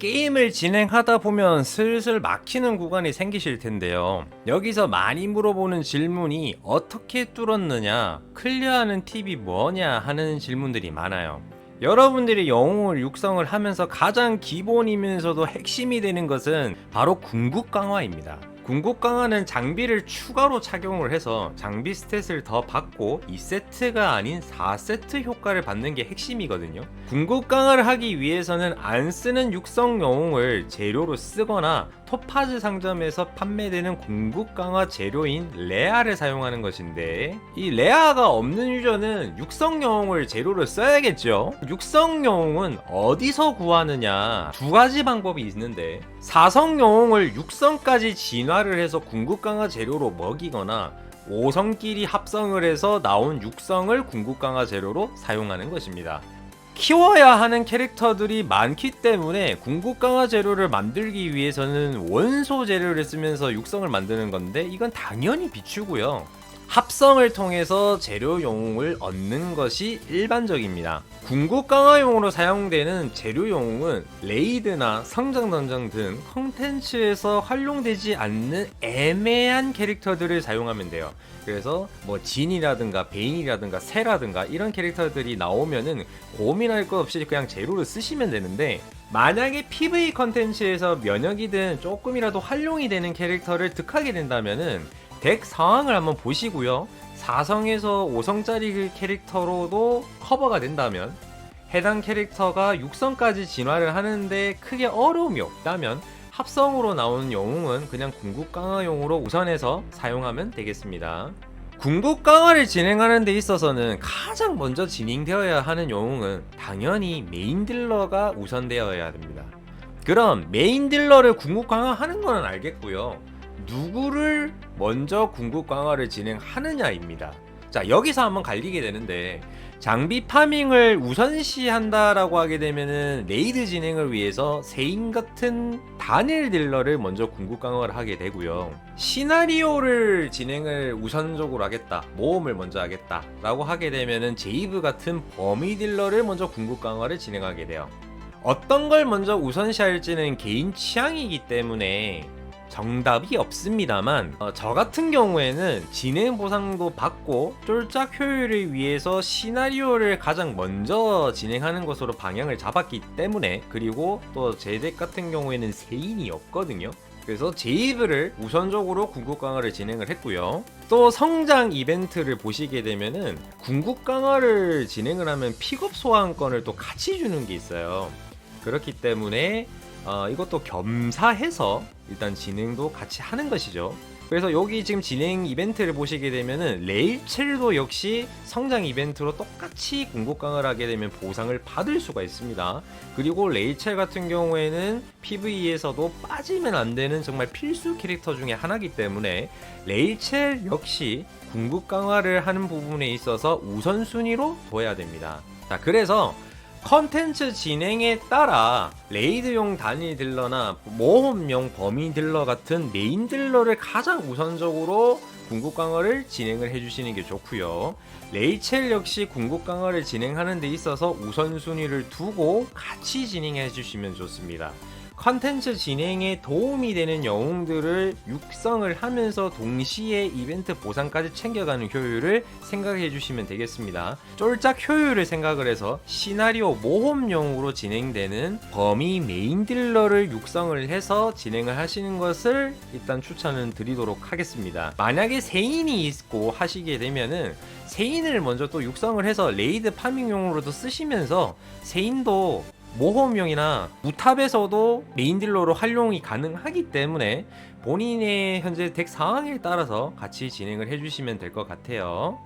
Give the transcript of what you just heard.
게임을 진행하다 보면 슬슬 막히는 구간이 생기실 텐데요. 여기서 많이 물어보는 질문이 어떻게 뚫었느냐, 클리어하는 팁이 뭐냐 하는 질문들이 많아요. 여러분들이 영웅을 육성을 하면서 가장 기본이면서도 핵심이 되는 것은 바로 궁극 강화입니다. 궁극 강화는 장비를 추가로 착용을 해서 장비 스탯을 더 받고 2세트가 아닌 4세트 효과를 받는 게 핵심이거든요. 궁극 강화를 하기 위해서는 안 쓰는 육성 영웅을 재료로 쓰거나 토파즈 상점에서 판매되는 궁극 강화 재료인 레아를 사용하는 것인데 이 레아가 없는 유저는 육성 영웅을 재료로 써야겠죠. 육성 영웅은 어디서 구하느냐 두 가지 방법이 있는데 사성 영웅을 육성까지 진화를 해서 궁극 강화 재료로 먹이거나 5성끼리 합성을 해서 나온 육성을 궁극 강화 재료로 사용하는 것입니다. 키워야 하는 캐릭터들이 많기 때문에 궁극 강화 재료를 만들기 위해서는 원소 재료를 쓰면서 육성을 만드는 건데 이건 당연히 비추고요. 합성을 통해서 재료 영웅을 얻는 것이 일반적입니다. 궁극 강화용으로 사용되는 재료 영웅은 레이드나 성장 던전 등 컨텐츠에서 활용되지 않는 애매한 캐릭터들을 사용하면 돼요. 그래서 뭐 진이라든가 베인이라든가 세라든가 이런 캐릭터들이 나오면은 고민할 것 없이 그냥 재료를 쓰시면 되는데 만약에 PV 컨텐츠에서 면역이든 조금이라도 활용이 되는 캐릭터를 득하게 된다면은 덱 상황을 한번 보시고요. 4성에서 5성짜리 캐릭터로도 커버가 된다면 해당 캐릭터가 6성까지 진화를 하는데 크게 어려움이 없다면 합성으로 나오는 영웅은 그냥 궁극 강화용으로 우선해서 사용하면 되겠습니다. 궁극 강화를 진행하는 데 있어서는 가장 먼저 진행되어야 하는 영웅은 당연히 메인 딜러가 우선되어야 됩니다. 그럼 메인 딜러를 궁극 강화하는 거는 알겠고요. 누구를 먼저 궁극 강화를 진행하느냐입니다. 자, 여기서 한번 갈리게 되는데 장비 파밍을 우선시한다라고 하게 되면은 레이드 진행을 위해서 세인 같은 단일 딜러를 먼저 궁극 강화를 하게 되고요. 시나리오를 진행을 우선적으로 하겠다, 모험을 먼저 하겠다라고 하게 되면은 제이브 같은 범위 딜러를 먼저 궁극 강화를 진행하게 돼요. 어떤 걸 먼저 우선시할지는 개인 취향이기 때문에 정답이 없습니다만 어, 저 같은 경우에는 진행 보상도 받고 쫄짝 효율을 위해서 시나리오를 가장 먼저 진행하는 것으로 방향을 잡았기 때문에 그리고 또 제 덱 같은 경우에는 세인이 없거든요. 그래서 제이브를 우선적으로 궁극 강화를 진행을 했고요. 또 성장 이벤트를 보시게 되면은 궁극 강화를 진행을 하면 픽업 소환권을 또 같이 주는 게 있어요. 그렇기 때문에 어, 이것도 겸사해서 일단 진행도 같이 하는 것이죠. 그래서 여기 지금 진행 이벤트를 보시게 되면은 레일첼도 역시 성장 이벤트로 똑같이 강화를 하게 되면 보상을 받을 수가 있습니다. 그리고 레일첼 같은 경우에는 PVE에서도 빠지면 안 되는 정말 필수 캐릭터 중에 하나이기 때문에 레일첼 역시 궁극 강화를 하는 부분에 있어서 우선순위로 둬야 됩니다. 자, 그래서 컨텐츠 진행에 따라 레이드용 단일 딜러나 모험용 범위 딜러 같은 메인 딜러를 가장 우선적으로 궁극 강화를 진행을 해주시는 게 좋고요. 레이첼 역시 궁극 강화를 진행하는 데 있어서 우선순위를 두고 같이 진행해 주시면 좋습니다. 컨텐츠 진행에 도움이 되는 영웅들을 육성을 하면서 동시에 이벤트 보상까지 챙겨가는 효율을 생각해 주시면 되겠습니다. 쫄짝 효율을 생각을 해서 시나리오 모험용으로 진행되는 범위 메인 딜러를 육성을 해서 진행을 하시는 것을 일단 추천을 드리도록 하겠습니다. 만약에 세인이 있고 하시게 되면은 세인을 먼저 또 육성을 해서 레이드 파밍용으로도 쓰시면서 세인도 모험용이나 무탑에서도 메인 딜러로 활용이 가능하기 때문에 본인의 현재 덱 상황에 따라서 같이 진행을 해주시면 될 것 같아요.